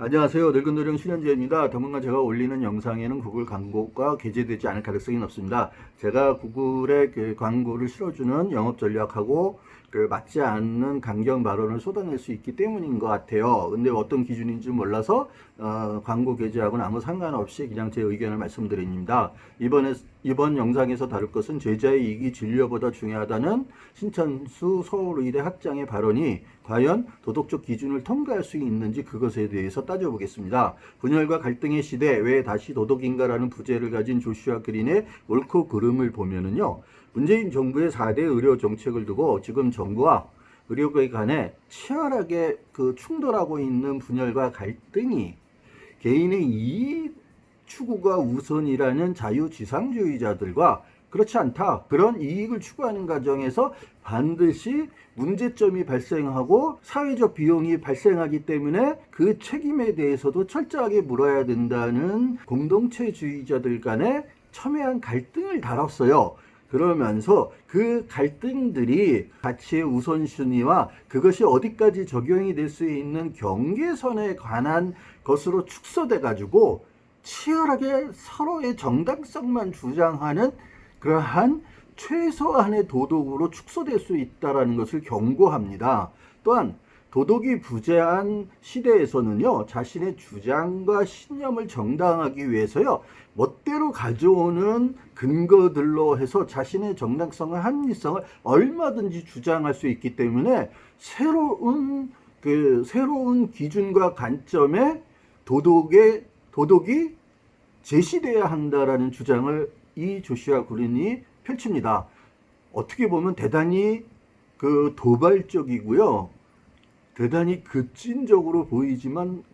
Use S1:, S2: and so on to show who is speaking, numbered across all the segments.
S1: 안녕하세요. 늙은 노령 신현재입니다. 당분간 제가 올리는 영상에는 구글 광고가 게재되지 않을 가능성이 높습니다. 제가 구글에 그 광고를 실어주는 영업 전략하고 그 맞지 않는 강경 발언을 쏟아낼 수 있기 때문인 것 같아요. 근데 어떤 기준인지 몰라서 어, 광고 게재하고는 아무 상관없이 그냥 제 의견을 말씀드립니다. 이번에 이번 영상에서 다룰 것은 제자의 이익이 진료보다 중요하다는 신천수 서울의대 학장의 발언이 과연 도덕적 기준을 통과할 수 있는지 그것에 대해서 따져보겠습니다. 분열과 갈등의 시대 왜 다시 도덕인가라는 부제를 가진 조슈아 그린의 옳고 그름을 보면은요. 문재인 정부의 4대 의료 정책을 두고 지금 정부와 의료계 간에 치열하게 그 충돌하고 있는 분열과 갈등이 개인의 이익 추구가 우선이라는 자유지상주의자들과 그렇지 않다. 그런 이익을 추구하는 과정에서 반드시 문제점이 발생하고 사회적 비용이 발생하기 때문에 그 책임에 대해서도 철저하게 물어야 된다는 공동체주의자들 간의 첨예한 갈등을 다뤘어요. 그러면서 그 갈등들이 가치의 우선순위와 그것이 어디까지 적용이 될 수 있는 경계선에 관한 것으로 축소돼 가지고 치열하게 서로의 정당성만 주장하는 그러한 최소한의 도덕으로 축소될 수 있다라는 것을 경고합니다. 또한 도덕이 부재한 시대에서는요, 자신의 주장과 신념을 정당하기 위해서요, 멋대로 가져오는 근거들로 해서 자신의 정당성과 합리성을 얼마든지 주장할 수 있기 때문에 새로운 그 새로운 기준과 관점에 도덕의 도덕이 제시돼야 한다라는 주장을 이 조시아 구린이 펼칩니다. 어떻게 보면 대단히 그 도발적이고요. 대단히 급진적으로 보이지만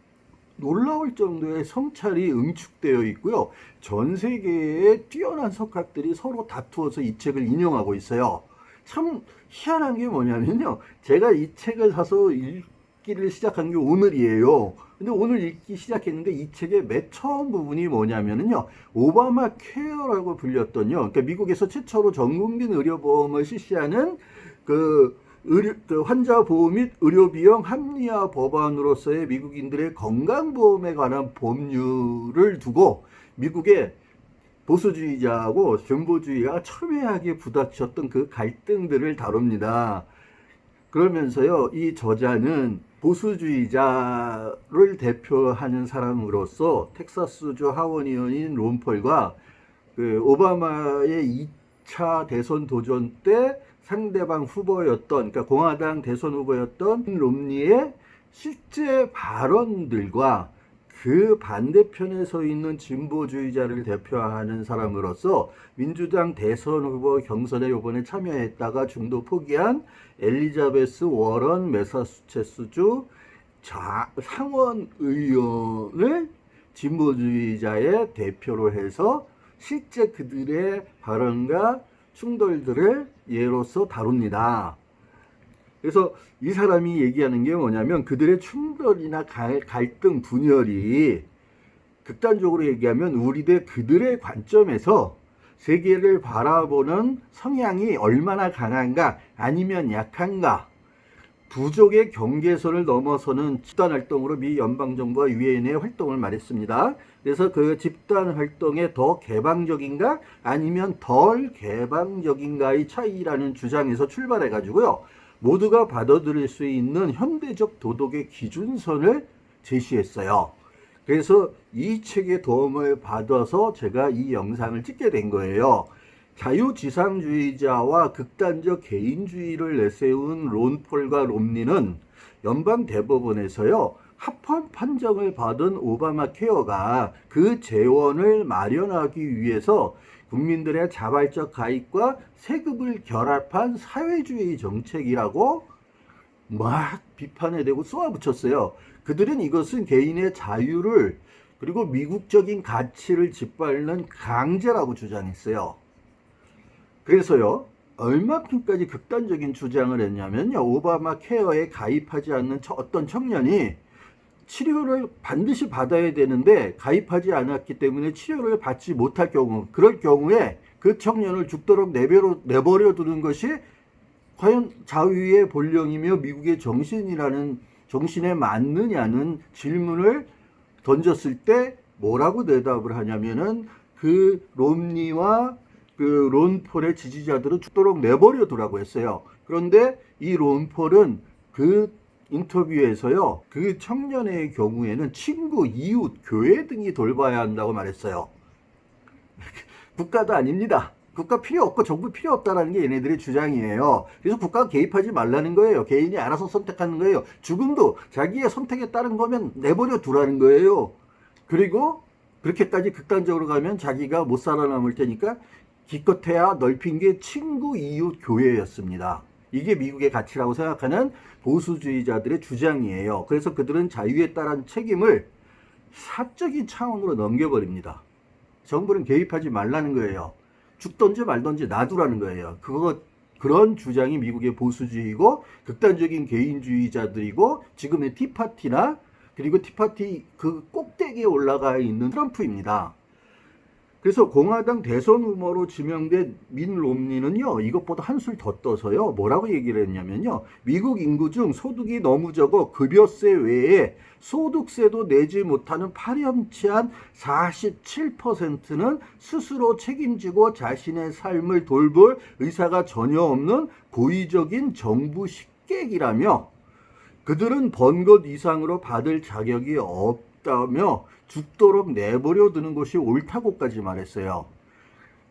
S1: 놀라울 정도의 성찰이 응축되어 있고요. 전 세계의 뛰어난 석학들이 서로 다투어서 이 책을 인용하고 있어요. 참 희한한 게 뭐냐면요. 제가 이 책을 사서 읽 기를 시작한 게 오늘이에요. 근데 오늘 읽기 시작했는데 이 책의 맨 처음 부분이 뭐냐면요. 오바마 케어라고 불렸던요. 그러니까 미국에서 최초로 전국민 의료보험을 실시하는 그 의료, 그 환자 보호 및 의료 비용 합리화 법안으로서의 미국인들의 건강 보험에 관한 법률을 두고 미국의 보수주의자하고 진보주의가 첨예하게 부닥쳤던 그 갈등들을 다룹니다. 그러면서요, 이 저자는 보수주의자를 대표하는 사람으로서 텍사스주 하원의원인 론폴과 그 오바마의 2차 대선 도전 때 상대방 후보였던, 그러니까 공화당 대선 후보였던 롬니의 실제 발언들과 그 반대편에 서 있는 진보주의자를 대표하는 사람으로서 민주당 대선 후보 경선에 이번에 참여했다가 중도 포기한 엘리자베스 워런 자, 상원 의원을 진보주의자의 대표로 해서 실제 그들의 발언과 충돌들을 예로서 다룹니다. 그래서 이 사람이 얘기하는 게 뭐냐면 그들의 충 갈, 갈등, 분열이 극단적으로 얘기하면 우리들 그들의 관점에서 세계를 바라보는 성향이 얼마나 강한가 아니면 약한가 부족의 경계선을 넘어서는 집단 활동으로 미 연방 정부와 유엔의 활동을 말했습니다. 그래서 그 집단 활동에 더 개방적인가 아니면 덜 개방적인가의 차이라는 주장에서 출발해 가지고요. 모두가 받아들일 수 있는 현대적 도덕의 기준선을 제시했어요. 그래서 이 책의 도움을 받아서 제가 이 영상을 찍게 된 거예요. 자유지상주의자와 극단적 개인주의를 내세운 론폴과 롬니는 연방 대법원에서요. 합헌 판정을 받은 오바마 케어가 그 재원을 마련하기 위해서 국민들의 자발적 가입과 세금을 결합한 사회주의 정책이라고 막 비판에 대고 쏘아붙였어요. 그들은 이것은 개인의 자유를 그리고 미국적인 가치를 짓밟는 강제라고 주장했어요. 그래서요, 얼마큼까지 극단적인 주장을 했냐면요, 오바마 케어에 가입하지 않는 어떤 청년이 치료를 반드시 받아야 되는데 가입하지 않았기 때문에 치료를 받지 못할 경우, 그럴 경우에 그 청년을 죽도록 내버려, 내버려 두는 것이 과연 자유의 본령이며 미국의 정신이라는 정신에 맞느냐는 질문을 던졌을 때 뭐라고 대답을 하냐면은 그 롬니와 그 론폴의 지지자들은 죽도록 내버려 두라고 했어요. 그런데 이 론폴은 그 인터뷰에서요, 그 청년의 경우에는 친구, 이웃, 교회 등이 돌봐야 한다고 말했어요. 국가도 아닙니다. 국가 필요 없고 정부 필요 없다라는 게 얘네들의 주장이에요. 그래서 국가가 개입하지 말라는 거예요. 개인이 알아서 선택하는 거예요. 죽음도 자기의 선택에 따른 거면 내버려 두라는 거예요. 그리고 그렇게까지 극단적으로 가면 자기가 못 살아남을 테니까 기껏해야 넓힌 게 친구, 이웃, 교회였습니다. 이게 미국의 가치라고 생각하는 보수주의자들의 주장이에요. 그래서 그들은 자유에 따른 책임을 사적인 차원으로 넘겨버립니다. 정부는 개입하지 말라는 거예요. 죽던지 말던지 놔두라는 거예요. 그거 그런 주장이 미국의 보수주의고 극단적인 개인주의자들이고 지금의 티파티나 그리고 티파티 그 꼭대기에 올라가 있는 트럼프입니다. 그래서 공화당 대선 후보로 지명된 민 롬니는요, 이것보다 한술 더 떠서요, 뭐라고 얘기를 했냐면요, 미국 인구 중 소득이 너무 적어 급여세 외에 소득세도 내지 못하는 파렴치한 47%는 스스로 책임지고 자신의 삶을 돌볼 의사가 전혀 없는 고의적인 정부 식객이라며 그들은 번 것 이상으로 받을 자격이 없다며 죽도록 내버려 두는 것이 옳다고까지 말했어요.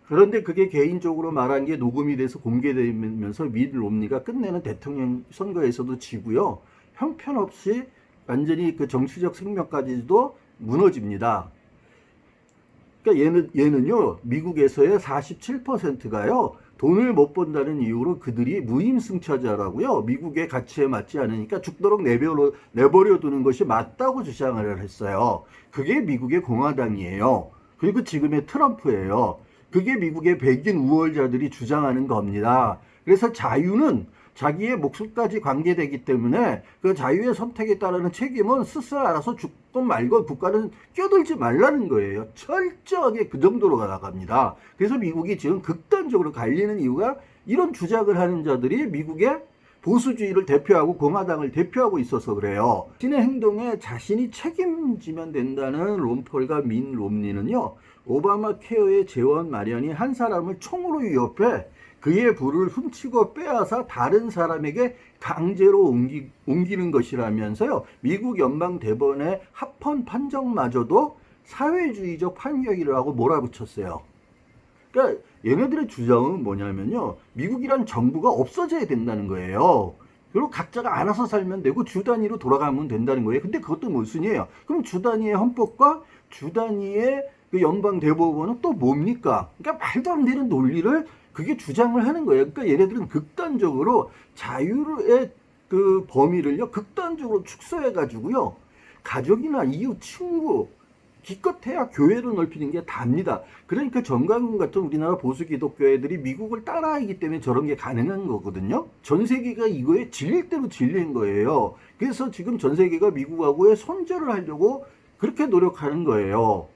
S1: 그런데 그게 개인적으로 말한 게 녹음이 돼서 공개되면서 민 롬니가 끝내는 대통령 선거에서도 지고요. 형편없이 완전히 그 정치적 생명까지도 무너집니다. 그러니까 얘는 얘는요 미국에서의 47%가요 돈을 못 번다는 이유로 그들이 무임승차자라고요 미국의 가치에 맞지 않으니까 죽도록 내버려 내버려 두는 것이 맞다고 주장을 했어요. 그게 미국의 공화당이에요. 그리고 지금의 트럼프예요. 그게 미국의 백인 우월자들이 주장하는 겁니다. 그래서 자유는 자기의 목숨까지 관계되기 때문에 그 자유의 선택에 따르는 책임은 스스로 알아서 죽건 말건 국가는 껴들지 말라는 거예요. 철저하게 그 정도로 나갑니다. 그래서 미국이 지금 극단적으로 갈리는 이유가 이런 주장을 하는 자들이 미국의 보수주의를 대표하고 공화당을 대표하고 있어서 그래요. 자신의 행동에 자신이 책임지면 된다는 롬폴과 민 롬니는요. 오바마 케어의 재원 마련이 한 사람을 총으로 위협해 그의 부를 훔치고 빼앗아 다른 사람에게 강제로 옮기, 옮기 는 것이라면서요. 미국 연방 대법원의 합헌 판정마저도 사회주의적 판결이라고 몰아붙였어요. 그러니까 얘네들의 주장은 뭐냐면요. 미국이란 정부가 없어져야 된다는 거예요. 그리고 각자가 알아서 살면 되고 주 단위로 돌아가면 된다는 거예요. 근데 그것도 무슨 이에요? 그럼 주 단위의 헌법과 주 단위의 그 연방 대법원은 또 뭡니까? 그러니까 말도 안 되는 논리를 그게 주장을 하는 거예요. 그러니까 얘네들은 극단적으로 자유의 그 범위를요, 극단적으로 축소해 가지고요, 가족이나 이웃, 친구, 기껏해야 교회를 넓히는 게 답니다. 그러니까 정강훈 같은 우리나라 보수 기독교회들이 미국을 따라하기 때문에 저런 게 가능한 거거든요. 전 세계가 이거에 질릴 대로 질린 거예요. 그래서 지금 전 세계가 미국하고의 손절을 하려고 그렇게 노력하는 거예요.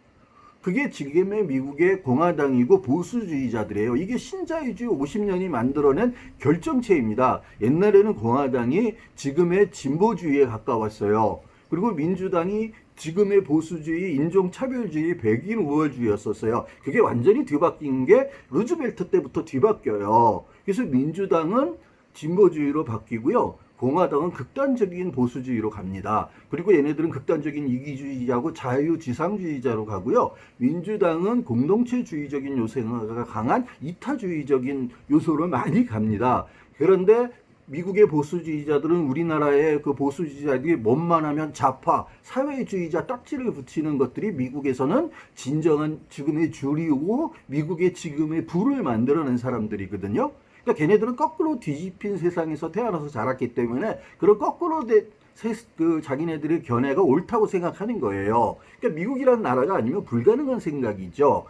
S1: 그게 지금의 미국의 공화당이고 보수주의자들이에요. 이게 신자유주의 50년이 만들어낸 결정체입니다. 옛날에는 공화당이 지금의 진보주의에 가까웠어요. 그리고 민주당이 지금의 보수주의, 인종차별주의, 백인 우월주의였었어요. 그게 완전히 뒤바뀐 게 루즈벨트 때부터 뒤바뀌어요. 그래서 민주당은 진보주의로 바뀌고요. 공화당은 극단적인 보수주의로 갑니다. 그리고 얘네들은 극단적인 이기주의자고 자유지상주의자로 가고요. 민주당은 공동체주의적인 요소가 강한 이타주의적인 요소로 많이 갑니다. 그런데 미국의 보수주의자들은 우리나라의 그 보수주의자들이 뭔만 하면 좌파, 사회주의자 딱지를 붙이는 것들이 미국에서는 진정한 지금의 주류고 미국의 지금의 부를 만들어낸 사람들이거든요. 그러니까 걔네들은 거꾸로 뒤집힌 세상에서 태어나서 자랐기 때문에 그런 거꾸로 되, 세, 그 자기네들의 견해가 옳다고 생각하는 거예요. 그러니까 미국이라는 나라가 아니면 불가능한 생각이죠.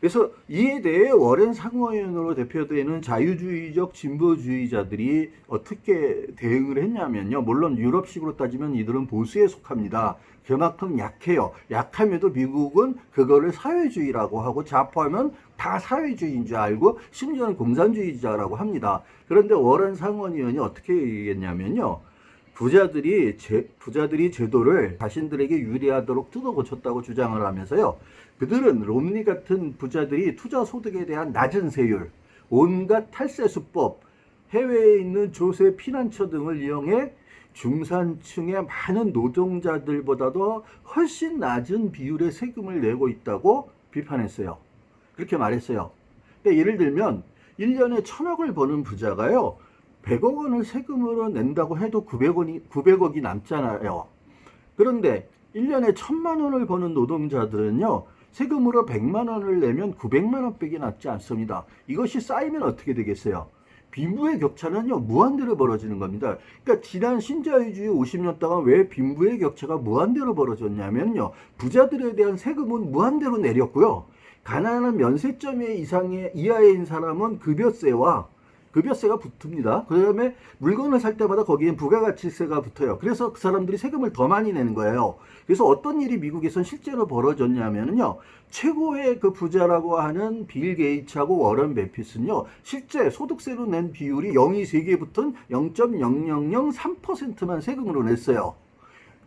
S1: 그래서 이에 대해 워렌 상원의원으로 대표되는 자유주의적 진보주의자들이 어떻게 대응을 했냐면요. 물론 유럽식으로 따지면 이들은 보수에 속합니다. 그만큼 약해요. 약함에도 미국은 그거를 사회주의라고 하고 좌파하면 다 사회주의인 줄 알고 심지어는 공산주의자라고 합니다. 그런데 워렌 상원의원이 어떻게 얘기했냐면요. 부자들이 제, 부자들이 제도를 자신들에게 유리하도록 뜯어 고쳤다고 주장을 하면서요. 그들은 롬니 같은 부자들이 투자 소득에 대한 낮은 세율, 온갖 탈세 수법, 해외에 있는 조세 피난처 등을 이용해 중산층의 많은 노동자들보다도 훨씬 낮은 비율의 세금을 내고 있다고 비판했어요. 그렇게 말했어요. 그러니까 예를 들면 1년에 천억을 버는 부자가요. 100억 원을 세금으로 낸다고 해도 900원이 900억이 남잖아요. 그런데 1년에 1000만 원을 버는 노동자들은요. 세금으로 100만 원을 내면 900만 원밖에 남지 않습니다. 이것이 쌓이면 어떻게 되겠어요? 빈부의 격차는요 무한대로 벌어지는 겁니다. 그러니까 지난 신자유주의 50년 동안 왜 빈부의 격차가 무한대로 벌어졌냐면요 부자들에 대한 세금은 무한대로 내렸고요 가난한 면세점 이상의 이하인 사람은 급여세와 급여세가 붙습니다. 그 다음에 물건을 살 때마다 거기엔 부가가치세가 붙어요. 그래서 그 사람들이 세금을 더 많이 내는 거예요. 그래서 어떤 일이 미국에선 실제로 벌어졌냐면요. 최고의 그 부자라고 하는 빌 게이츠하고 워런 베핏은요. 실제 소득세로 낸 비율이 0이 3개 붙은 0.0003%만 세금으로 냈어요.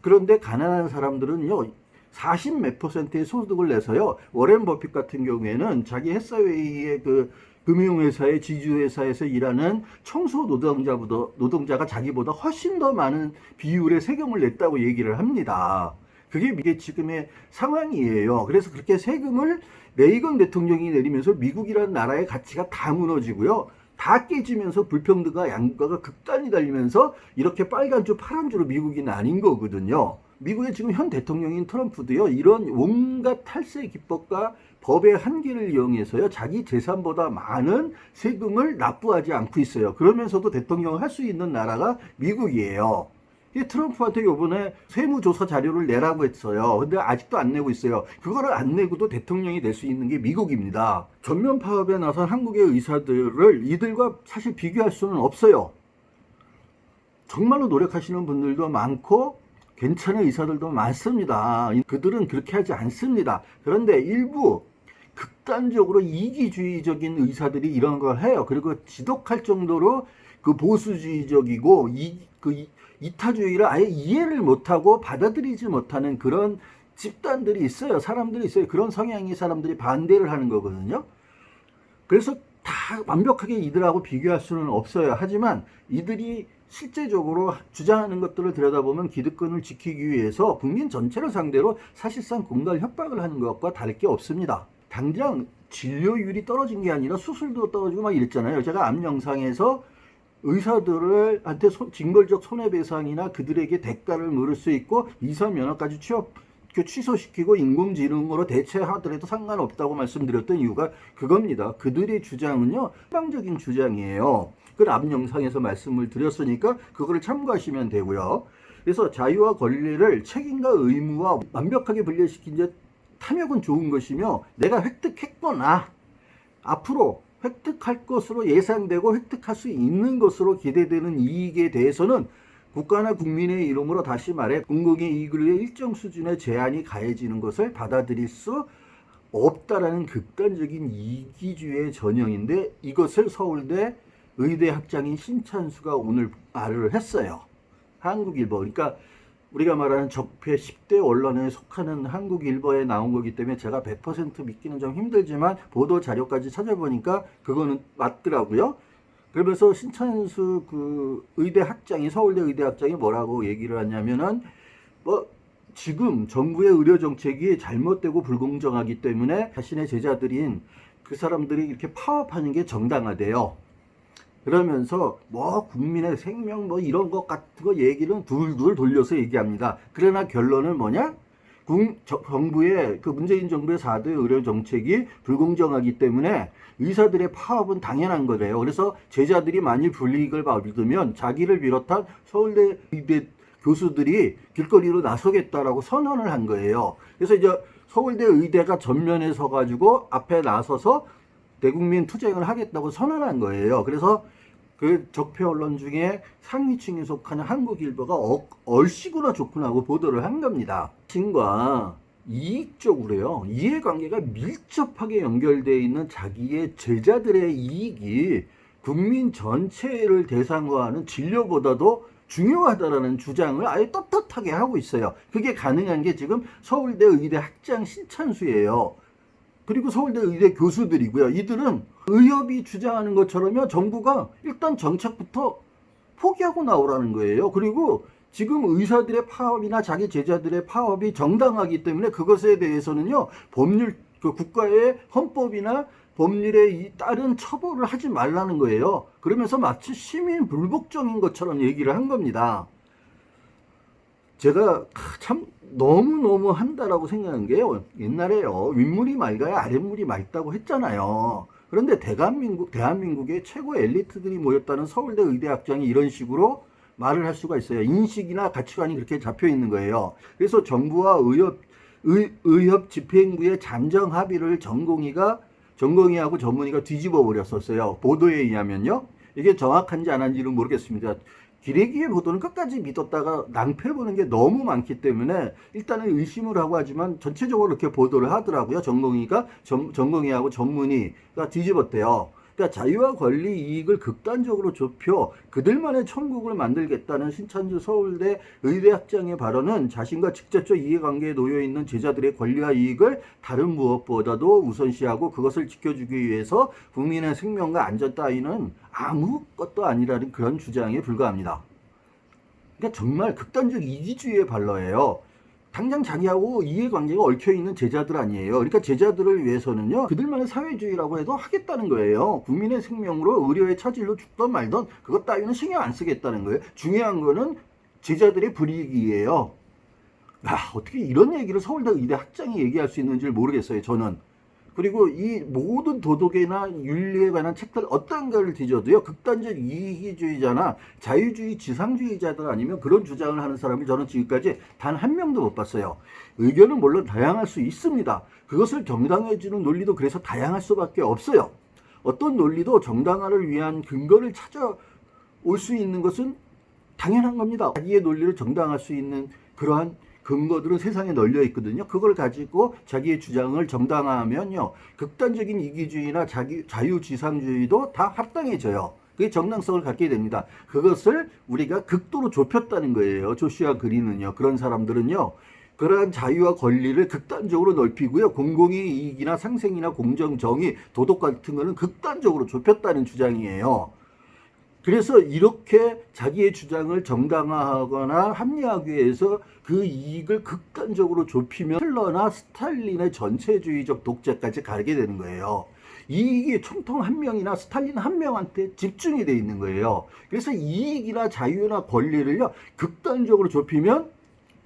S1: 그런데 가난한 사람들은요. 40 몇 퍼센트의 소득을 내서요. 워렌 버핏 같은 경우에는 자기 햇사웨이의 그 금융회사의 지주회사에서 일하는 청소 노동자보다 노동자가 자기보다 훨씬 더 많은 비율의 세금을 냈다고 얘기를 합니다. 그게 이게 지금의 상황이에요. 그래서 그렇게 세금을 레이건 대통령이 내리면서 미국이라는 나라의 가치가 다 무너지고요. 다 깨지면서 불평등과 양가가 극단이 달리면서 이렇게 빨간 줄 파란 줄로 미국이 나뉜 거거든요. 미국의 지금 현 대통령인 트럼프도요, 이런 온갖 탈세 기법과 법의 한계를 이용해서요, 자기 재산보다 많은 세금을 납부하지 않고 있어요. 그러면서도 대통령을 할 수 있는 나라가 미국이에요. 이 트럼프한테 요번에 세무조사 자료를 내라고 했어요. 근데 아직도 안 내고 있어요. 그거를 안 내고도 대통령이 될 수 있는 게 미국입니다. 전면 파업에 나선 한국의 의사들을 이들과 사실 비교할 수는 없어요. 정말로 노력하시는 분들도 많고 괜찮은 의사들도 많습니다. 그들은 그렇게 하지 않습니다. 그런데 일부 극단적으로 이기주의적인 의사들이 이런 걸 해요. 그리고 지독할 정도로 그 보수주의적이고 이, 그 이- 이타주의를 아예 이해를 못하고 받아들이지 못하는 그런 집단들이 있어요. 사람들이 있어요. 그런 성향의 사람들이 반대를 하는 거거든요. 그래서 다 완벽하게 이들하고 비교할 수는 없어요. 하지만 이들이 실제적으로 주장하는 것들을 들여다보면 기득권을 지키기 위해서 국민 전체를 상대로 사실상 공갈 협박을 하는 것과 다를 게 없습니다. 당장 진료율이 떨어진 게 아니라 수술도 떨어지고 막 이랬잖아요. 제가 앞 영상에서 의사들을 한테 손- 징벌적 손해배상이나 그들에게 대가를 물을 수 있고 이사 면허까지 취업 그 취소시키고 인공지능으로 대체하더라도 상관없다고 말씀드렸던 이유가 그겁니다. 그들의 주장은요, 일방적인 주장이에요. 그걸 앞 영상에서 말씀을 드렸으니까 그거를 참고하시면 되고요. 그래서 자유와 권리를 책임과 의무와 완벽하게 분리시킨 이제 탐욕은 좋은 것이며 내가 획득했거나 앞으로 획득할 것으로 예상되고 획득할 수 있는 것으로 기대되는 이익에 대해서는 국가나 국민의 이름으로 다시 말해 공공의 이익을 위해 일정 수준의 제한이 가해지는 것을 받아들일 수 없다라는 극단적인 이기주의의 전형인데 이것을 서울대 의대 학장인 신찬수가 오늘 말을 했어요. 한국일보. 그러니까 우리가 말하는 적폐 10대 언론에 속하는 한국 일보에 나온 거기 때문에 제가 100% 믿기는 좀 힘들지만 보도 자료까지 찾아보니까 그거는 맞더라고요. 그러면서 신찬수 그 의대 학장이 서울대 의대 학장이 뭐라고 얘기를 하냐면은 뭐 지금 정부의 의료 정책이 잘못되고 불공정하기 때문에 자신의 제자들인 그 사람들이 이렇게 파업하는 게 정당하대요. 그러면서 뭐 국민의 생명 뭐 이런 것 같은 거 얘기는 둘둘 돌려서 얘기합니다. 그러나 결론은 뭐냐? 국, 저- 정부의 그 문재인 정부의 4대 의료 정책이 불공정하기 때문에 의사들의 파업은 당연한 거래요. 그래서 제자들이 만일 불이익을 받으면 자기를 비롯한 서울대 의대 교수들이 길거리로 나서겠다라고 선언을 한 거예요. 그래서 이제 서울대 의대가 전면에 서가지고 앞에 나서서 대국민 투쟁을 하겠다고 선언한 거예요. 그래서 그 적폐 언론 중에 상위층에 속하는 한국일보가 어, 얼씨구나 좋구나 하고 보도를 한 겁니다. 신과 이익적으로요. 이해관계가 밀접하게 연결되어 있는 자기의 제자들의 이익이 국민 전체를 대상으로 하는 진료보다도 중요하다라는 주장을 아예 떳떳하게 하고 있어요. 그게 가능한 게 지금 서울대 의대 학장 신찬수예요. 그리고 서울대 의대 교수들이고요. 이들은 의협이 주장하는 것처럼요. 정부가 일단 정책부터 포기하고 나오라는 거예요. 그리고 지금 의사들의 파업이나 자기 제자들의 파업이 정당하기 때문에 그것에 대해서는요. 법률 그 국가의 헌법이나 법률에 이 따른 처벌을 하지 말라는 거예요. 그러면서 마치 시민 불복종인 것처럼 얘기를 한 겁니다. 제가 참 너무너무 한다라고 생각한 게요. 옛날에요. 윗물이 맑아야 아랫물이 맑다고 했잖아요. 그런데 대한민국, 대한민국의 최고 엘리트들이 모였다는 서울대 의대학장이 이런 식으로 말을 할 수가 있어요. 인식이나 가치관이 그렇게 잡혀 있는 거예요. 그래서 정부와 의협, 의, 의협 집행부의 잠정 합의를 전공의가 전공의하고 전문의가 뒤집어 버렸었어요. 보도에 의하면요. 이게 정확한지 안 한지는 모르겠습니다. 기레기의 보도는 끝까지 믿었다가 낭패 보는 게 너무 많기 때문에 일단은 의심을 하고 하지만 전체적으로 이렇게 보도를 하더라고요. 전공의가 전, 전공의하고 전문의가 뒤집었대요. 그러니까 자유와 권리 이익을 극단적으로 좁혀 그들만의 천국을 만들겠다는 신찬주 서울대 의대학장의 발언은 자신과 직접적 이해관계에 놓여 있는 제자들의 권리와 이익을 다른 무엇보다도 우선시하고 그것을 지켜주기 위해서 국민의 생명과 안전 따위는 아무것도 아니라는 그런 주장에 불과합니다. 그러니까 정말 극단적 이기주의의 발로예요. 당장 자기하고 이해관계가 얽혀있는 제자들 아니에요. 그러니까 제자들을 위해서는요, 그들만의 사회주의라고 해도 하겠다는 거예요. 국민의 생명으로 의료의 차질로 죽던 말던 그것 따위는 신경 안 쓰겠다는 거예요. 중요한 거는 제자들의 불이익이에요. 야, 어떻게 이런 얘기를 서울대 의대 학장이 얘기할 수 있는지 모르겠어요, 저는. 그리고 이 모든 도덕이나 윤리에 관한 책들 어떤 걸 뒤져도요 극단적 이기주의자나 자유주의 지상주의자들 아니면 그런 주장을 하는 사람이 저는 지금까지 단 한 명도 못 봤어요. 의견은 물론 다양할 수 있습니다. 그것을 정당해주는 논리도 그래서 다양할 수밖에 없어요. 어떤 논리도 정당화를 위한 근거를 찾아올 수 있는 것은 당연한 겁니다. 자기의 논리를 정당할 수 있는 그러한 근거들은 세상에 널려 있거든요. 그걸 가지고 자기의 주장을 정당화하면요. 극단적인 이기주의나 자기, 자유지상주의도 다 합당해져요. 그게 정당성을 갖게 됩니다. 그것을 우리가 극도로 좁혔다는 거예요. 조시아 그리는요. 그런 사람들은요. 그러한 자유와 권리를 극단적으로 넓히고요. 공공의 이익이나 상생이나 공정, 정의, 도덕 같은 거는 극단적으로 좁혔다는 주장이에요. 그래서 이렇게 자기의 주장을 정당화하거나 합리화하기 위해서 그 이익을 극단적으로 좁히면 hitler나 스탈린의 전체주의적 독재까지 가게 되는 거예요. 이익이 총통 한 명이나 스탈린 한 명한테 집중이 돼 있는 거예요. 그래서 이익이나 자유나 권리를요 극단적으로 좁히면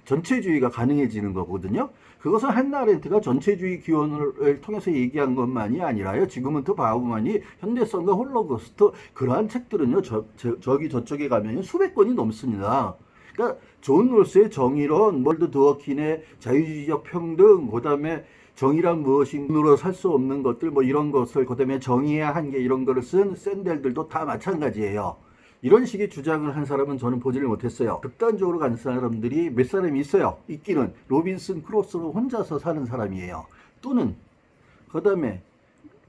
S1: 전체주의가 가능해지는 거거든요. 그것은 한나렌트가 전체주의 기원을 통해서 얘기한 것만이 아니라요. 지금은 더 바우만이 현대성과 홀로코스트 그러한 책들은요. 저, 저, 기 저쪽에 가면 수백 권이 넘습니다. 그러니까 존 롤스의 정의론, 몰드 드워킨의 자유주의적 평등, 그다음에 정의란 무엇인으로 살 수 없는 것들 뭐 이런 것을 그다음에 정의의 한계 이런 거를 쓴 샌델들도 다 마찬가지예요. 이런 식의 주장을 한 사람은 저는 보지를 못했어요. 극단적으로 간 사람들이 몇 사람이 있어요. 있기는 로빈슨 크로스로 혼자서 사는 사람이에요. 또는 그다음에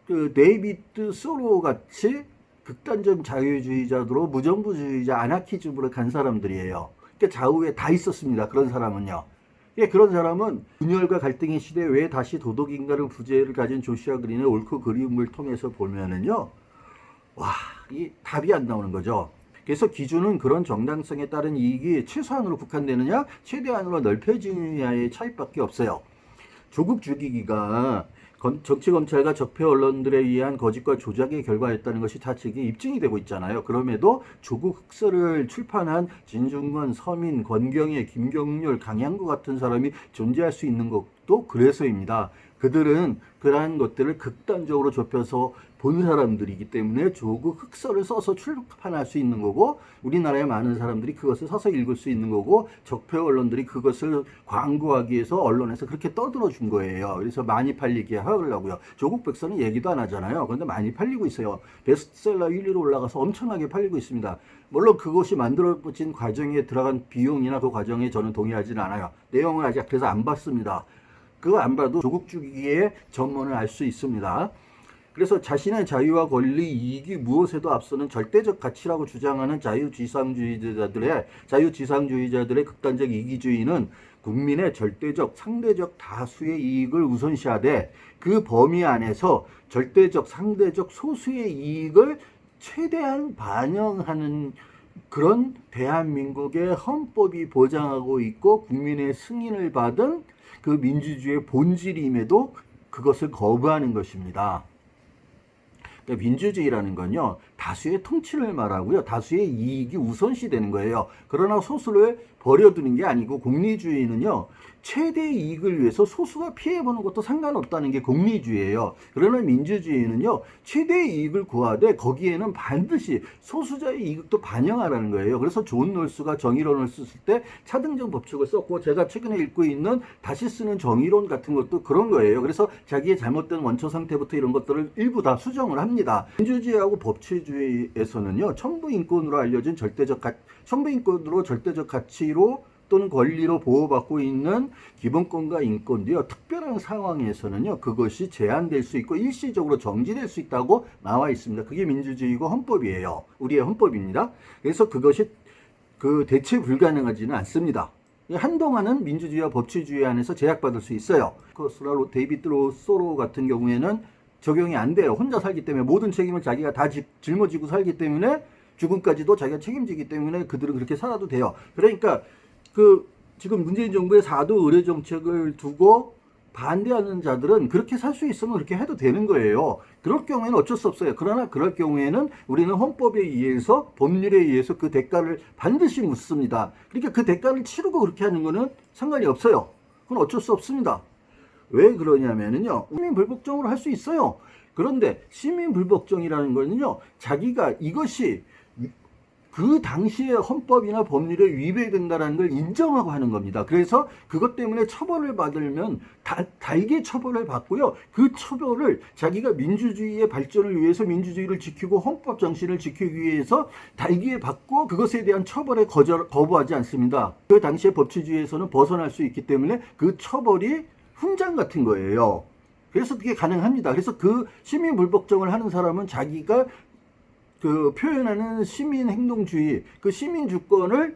S1: 그 데이비드 소로 같이 극단적 자유주의자로 무정부주의자 아나키즘으로 간 사람들이에요. 그러니까 좌우에 다 있었습니다. 그런 사람은요. 예, 그런 사람은 분열과 갈등의 시대에 왜 다시 도덕인가를 부재를 가진 조시아 그린의 옳고 그리움을 통해서 보면은요, 와, 이 답이 안 나오는 거죠. 그래서 기준은 그런 정당성에 따른 이익이 최소한으로 국한되느냐, 최대한으로 넓혀지느냐의 차이밖에 없어요. 조국 죽이기가 정치검찰과 적폐 언론들에 의한 거짓과 조작의 결과였다는 것이 자책이 입증이 되고 있잖아요. 그럼에도 조국 흑서를 출판한 진중권, 서민, 권경애, 김경률, 강양구 같은 사람이 존재할 수 있는 것도 그래서입니다. 그들은 그러한 것들을 극단적으로 좁혀서 본 사람들이기 때문에 조국 흑서를 써서 출판할 수 있는 거고 우리나라의 많은 사람들이 그것을 서서 읽을 수 있는 거고 적폐 언론들이 그것을 광고하기 위해서 언론에서 그렇게 떠들어 준 거예요. 그래서 많이 팔리게 하려고요. 조국 백서는 얘기도 안 하잖아요. 그런데 많이 팔리고 있어요. 베스트셀러 1위로 올라가서 엄청나게 팔리고 있습니다. 물론 그것이 만들어진 과정에 들어간 비용이나 그 과정에 저는 동의하지는 않아요. 내용을 아직 그래서 안 봤습니다. 그거 안 봐도 조국 주기의 전문을 알 수 있습니다. 그래서 자신의 자유와 권리, 이익이 무엇에도 앞서는 절대적 가치라고 주장하는 자유지상주의자들의 자유지상주의자들의 극단적 이기주의는 국민의 절대적, 상대적 다수의 이익을 우선시하되 그 범위 안에서 절대적, 상대적 소수의 이익을 최대한 반영하는 그런 대한민국의 헌법이 보장하고 있고 국민의 승인을 받은 그 민주주의의 본질임에도 그것을 거부하는 것입니다. 그러니까 민주주의라는 건요 다수의 통치를 말하고요 다수의 이익이 우선시 되는 거예요. 그러나 소수를 버려두는 게 아니고 공리주의는요 최대 이익을 위해서 소수가 피해보는 것도 상관없다는 게 공리주의예요. 그러나 민주주의는요 최대 이익을 구하되 거기에는 반드시 소수자의 이익도 반영하라는 거예요. 그래서 존 롤스가 정의론을 썼을 때 차등정 법칙을 썼고 제가 최근에 읽고 있는 다시 쓰는 정의론 같은 것도 그런 거예요. 그래서 자기의 잘못된 원초 상태부터 이런 것들을 일부 다 수정을 합니다. 민주주의하고 법치주의 에서는요 천부 인권으로 알려진 절대적 가 천부 인권으로 절대적 가치로 또는 권리로 보호받고 있는 기본권과 인권도요 특별한 상황에서는요 그것이 제한될 수 있고 일시적으로 정지될 수 있다고 나와 있습니다. 그게 민주주의고 헌법이에요. 우리의 헌법입니다. 그래서 그것이 그 대체 불가능하지는 않습니다. 한동안은 민주주의와 법치주의 안에서 제약받을 수 있어요. 그 스라로 데이비드 로소로 같은 경우에는 적용이 안 돼요. 혼자 살기 때문에 모든 책임을 자기가 다 지- 짊어지고 살기 때문에 죽음까지도 자기가 책임지기 때문에 그들은 그렇게 살아도 돼요. 그러니까 그 지금 문재인 정부의 사도 의료 정책을 두고 반대하는 자들은 그렇게 살 수 있으면 그렇게 해도 되는 거예요. 그럴 경우에는 어쩔 수 없어요. 그러나 그럴 경우에는 우리는 헌법에 의해서 법률에 의해서 그 대가를 반드시 묻습니다. 그러니까 그 대가를 치르고 그렇게 하는 거는 상관이 없어요. 그건 어쩔 수 없습니다. 왜 그러냐면은요. 시민 불복종으로 할 수 있어요. 그런데 시민 불복종이라는 거는요. 자기가 이것이 그 당시의 헌법이나 법률에 위배된다라는 걸 인정하고 하는 겁니다. 그래서 그것 때문에 처벌을 받으면 다, 달게 처벌을 받고요. 그 처벌을 자기가 민주주의의 발전을 위해서 민주주의를 지키고 헌법 정신을 지키기 위해서 달게 받고 그것에 대한 처벌에 거절, 거부하지 않습니다. 그 당시의 법치주의에서는 벗어날 수 있기 때문에 그 처벌이 훈장 같은 거예요. 그래서 그게 가능합니다. 그래서 그 시민 불복종을 하는 사람은 자기가 그 표현하는 시민 행동주의, 그 시민 주권을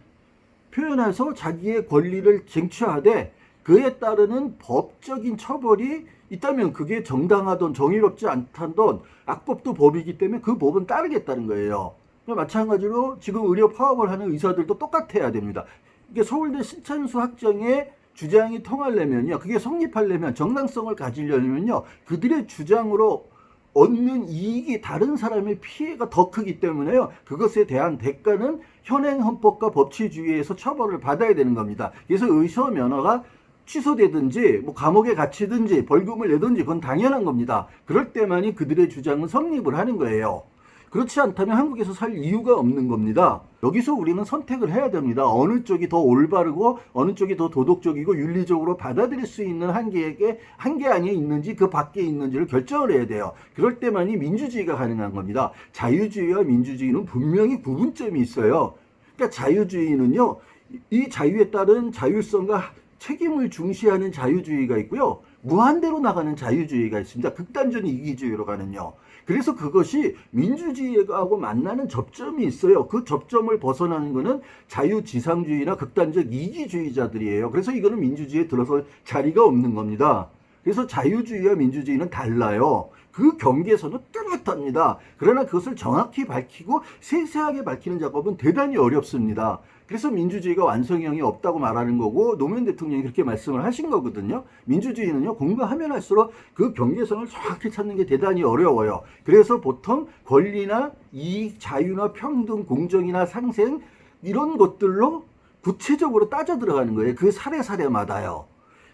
S1: 표현해서 자기의 권리를 쟁취하되 그에 따르는 법적인 처벌이 있다면 그게 정당하던 정의롭지 않다던 악법도 법이기 때문에 그 법은 따르겠다는 거예요. 마찬가지로 지금 의료 파업을 하는 의사들도 똑같아야 됩니다. 이게 서울대 신찬수 학장의 주장이 통하려면요, 그게 성립하려면 정당성을 가지려면요, 그들의 주장으로 얻는 이익이 다른 사람의 피해가 더 크기 때문에요. 그것에 대한 대가는 현행 헌법과 법치주의에서 처벌을 받아야 되는 겁니다. 그래서 의서 면허가 취소되든지 뭐 감옥에 갇히든지 벌금을 내든지 그건 당연한 겁니다. 그럴 때만이 그들의 주장은 성립을 하는 거예요. 그렇지 않다면 한국에서 살 이유가 없는 겁니다. 여기서 우리는 선택을 해야 됩니다. 어느 쪽이 더 올바르고 어느 쪽이 더 도덕적이고 윤리적으로 받아들일 수 있는 한계에게 한계 안에 있는지 그 밖에 있는지를 결정을 해야 돼요. 그럴 때만이 민주주의가 가능한 겁니다. 자유주의와 민주주의는 분명히 구분점이 있어요. 그러니까 자유주의는요. 이 자유에 따른 자율성과 책임을 중시하는 자유주의가 있고요. 무한대로 나가는 자유주의가 있습니다. 극단적인 이기주의로 가는요. 그래서 그것이 민주주의하고 만나는 접점이 있어요. 그 접점을 벗어나는 것은 자유지상주의나 극단적 이기주의자들이에요. 그래서 이거는 민주주의에 들어설 자리가 없는 겁니다. 그래서 자유주의와 민주주의는 달라요. 그 경계선은 뚜렷합니다. 그러나 그것을 정확히 밝히고 세세하게 밝히는 작업은 대단히 어렵습니다. 그래서 민주주의가 완성형이 없다고 말하는 거고 노무현 대통령이 그렇게 말씀을 하신 거거든요. 민주주의는요 공부하면 할수록 그 경계선을 정확히 찾는 게 대단히 어려워요. 그래서 보통 권리나 이익, 자유나 평등, 공정이나 상생 이런 것들로 구체적으로 따져 들어가는 거예요. 그 사례 사례마다요.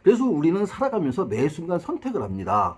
S1: 그래서 우리는 살아가면서 매 순간 선택을 합니다.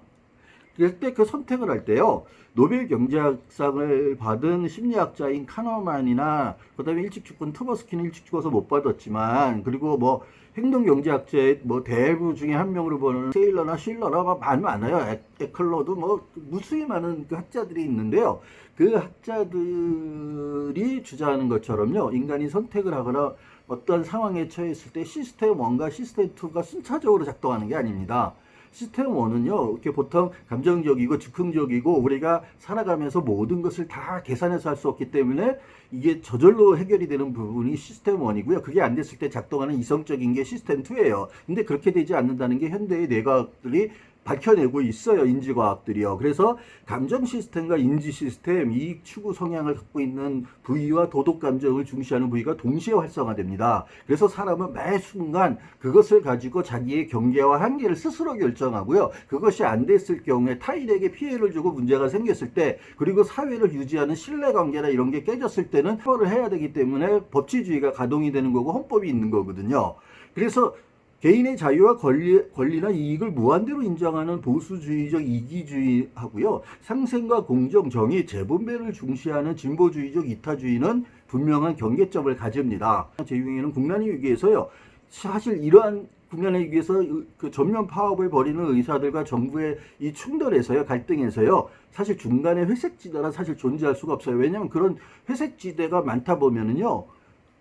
S1: 그럴 때그 선택을 할 때요. 노벨 경제학상을 받은 심리학자인 카너만이나 그다음에 일찍 죽은 트버스키는 일찍 죽어서 못 받았지만 그리고 뭐 행동 경제학자의 뭐 대부 중에 한 명으로 보는 세일러나 실러나 뭐 많이 많아요. 에- 에클러도 뭐 무수히 많은 그 학자들이 있는데요. 그 학자들이 주장하는 것처럼요. 인간이 선택을 하거나 어떤 상황에 처했을 때 시스템 1과 시스템 2가 순차적으로 작동하는 게 아닙니다. 시스템 1은요, 이렇게 보통 감정적이고 즉흥적이고 우리가 살아가면서 모든 것을 다 계산해서 할 수 없기 때문에 이게 저절로 해결이 되는 부분이 시스템 1이고요. 그게 안 됐을 때 작동하는 이성적인 게 시스템 2예요. 근데 그렇게 되지 않는다는 게 현대의 뇌과학들이 밝혀내고 있어요. 인지과학들이요. 그래서 감정 시스템과 인지 시스템, 이익 추구 성향을 갖고 있는 부위와 도덕 감정을 중시하는 부위가 동시에 활성화됩니다. 그래서 사람은 매 순간 그것을 가지고 자기의 경계와 한계를 스스로 결정하고요. 그것이 안 됐을 경우에 타인에게 피해를 주고 문제가 생겼을 때 그리고 사회를 유지하는 신뢰 관계나 이런 게 깨졌을 때는 처벌을 해야 되기 때문에 법치주의가 가동이 되는 거고 헌법이 있는 거거든요. 그래서 개인의 자유와 권리, 권리나 이익을 무한대로 인정하는 보수주의적 이기주의하고요. 상생과 공정, 정의, 재분배를 중시하는 진보주의적 이타주의는 분명한 경계점을 가집니다. 제6행에는 국난의 위기에서요. 사실 이러한 국난의 위기에서 그 전면 파업을 벌이는 의사들과 정부의 이 충돌에서요, 갈등에서요, 사실 중간에 회색지대라 사실 존재할 수가 없어요. 왜냐하면 그런 회색지대가 많다 보면은요,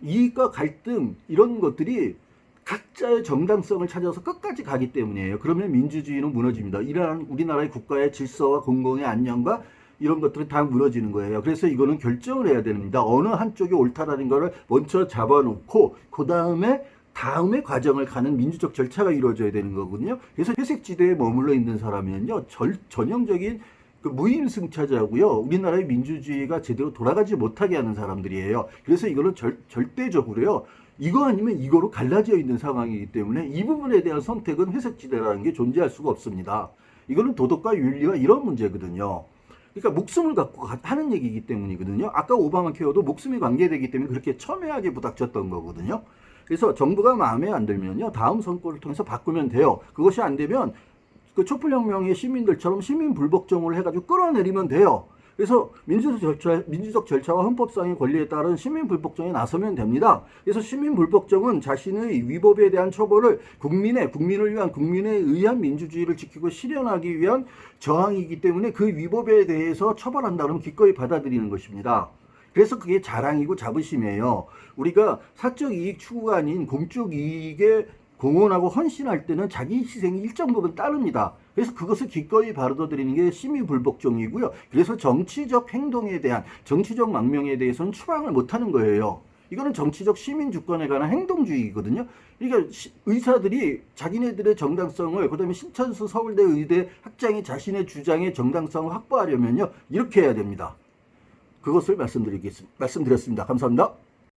S1: 이익과 갈등 이런 것들이 각자의 정당성을 찾아서 끝까지 가기 때문이에요. 그러면 민주주의는 무너집니다. 이러한 우리나라의 국가의 질서와 공공의 안녕과 이런 것들은 다 무너지는 거예요. 그래서 이거는 결정을 해야 됩니다. 어느 한쪽이 옳다라는 거를 먼저 잡아놓고 그 다음에 다음에 과정을 가는 민주적 절차가 이루어져야 되는 거거든요. 그래서 회색지대에 머물러 있는 사람은요, 절, 전형적인 그 무임승차자고요. 우리나라의 민주주의가 제대로 돌아가지 못하게 하는 사람들이에요. 그래서 이거는 절, 절대적으로요. 이거 아니면 이거로 갈라져 있는 상황이기 때문에 이 부분에 대한 선택은 회색지대라는 게 존재할 수가 없습니다. 이거는 도덕과 윤리와 이런 문제거든요. 그러니까 목숨을 갖고 가- 하는 얘기이기 때문이거든요. 아까 오바마 케어도 목숨이 관계되기 때문에 그렇게 첨예하게 부닥쳤던 거거든요. 그래서 정부가 마음에 안 들면요. 다음 선거를 통해서 바꾸면 돼요. 그것이 안 되면 그 촛불혁명의 시민들처럼 시민 불복종을 해가지고 끌어내리면 돼요. 그래서 민주적 절차, 민주적 절차와 헌법상의 권리에 따른 시민 불복종에 나서면 됩니다. 그래서 시민 불복종은 자신의 위법에 대한 처벌을 국민의 국민을 위한 국민에 의한 민주주의를 지키고 실현하기 위한 저항이기 때문에 그 위법에 대해서 처벌한다 그러면 기꺼이 받아들이는 것입니다. 그래서 그게 자랑이고 자부심이에요. 우리가 사적 이익 추구가 아닌 공적 이익에 공헌하고 헌신할 때는 자기 희생이 일정 부분 따릅니다. 그래서 그것을 기꺼이 받아들이는 게 심의불복종이고요. 그래서 정치적 행동에 대한 정치적 망명에 대해서는 추방을 못하는 거예요. 이거는 정치적 시민 주권에 관한 행동주의거든요. 그러니까 시- 의사들이 자기네들의 정당성을 그다음에 신천수 서울대 의대 학장이 자신의 주장의 정당성을 확보하려면요 이렇게 해야 됩니다. 그것을 말씀드리겠습니다. 말씀드렸습니다. 감사합니다.